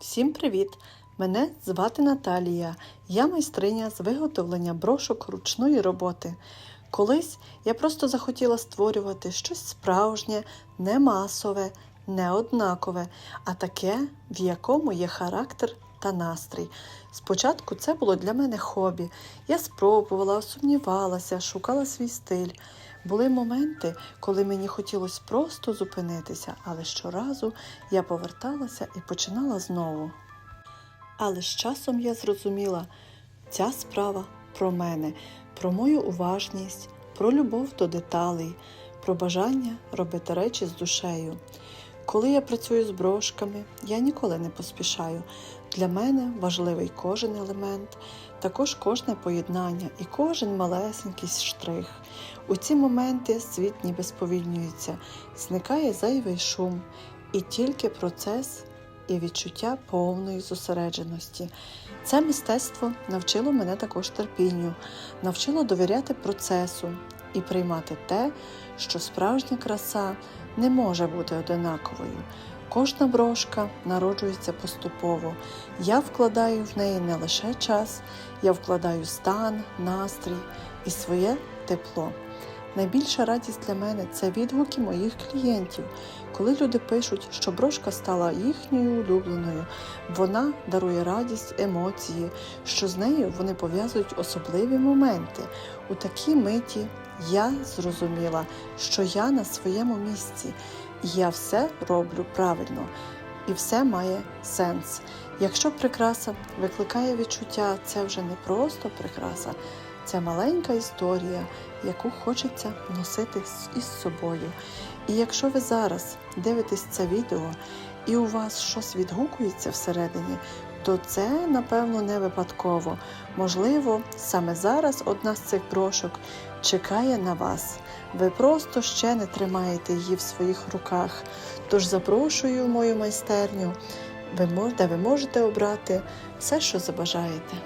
Всім привіт! Мене звати Наталія. Я майстриня з виготовлення брошок ручної роботи. Колись я просто захотіла створювати щось справжнє, не масове, не однакове, а таке, в якому є характер та настрій. Спочатку це було для мене хобі. Я спробувала, сумнівалася, шукала свій стиль. Були моменти, коли мені хотілося просто зупинитися, але щоразу я поверталася і починала знову. Але з часом я зрозуміла, ця справа про мене, про мою уважність, про любов до деталей, про бажання робити речі з душею. Коли я працюю з брошками, я ніколи не поспішаю. Для мене важливий кожен елемент, також кожне поєднання і кожен малесенький штрих. У ці моменти світ ніби сповільнюється, зникає зайвий шум, і тільки процес і відчуття повної зосередженості. Це мистецтво навчило мене також терпінню, навчило довіряти процесу і приймати те, що справжня краса не може бути одинаковою. Кожна брошка народжується поступово. Я вкладаю в неї не лише час, я вкладаю стан, настрій і своє тепло. Найбільша радість для мене це відгуки моїх клієнтів, коли люди пишуть, що брошка стала їхньою улюбленою. Вона дарує радість, емоції, що з нею вони пов'язують особливі моменти. У такій миті я зрозуміла, що я на своєму місці, я все роблю правильно, і все має сенс. Якщо прикраса викликає відчуття, це вже не просто прикраса, це маленька історія, яку хочеться носити із собою. І якщо ви зараз дивитесь це відео і у вас щось відгукується всередині, то це, напевно, не випадково. Можливо, саме зараз одна з цих брошок чекає на вас. Ви просто ще не тримаєте її в своїх руках. Тож запрошую в мою майстерню, де ви можете обрати все, що забажаєте.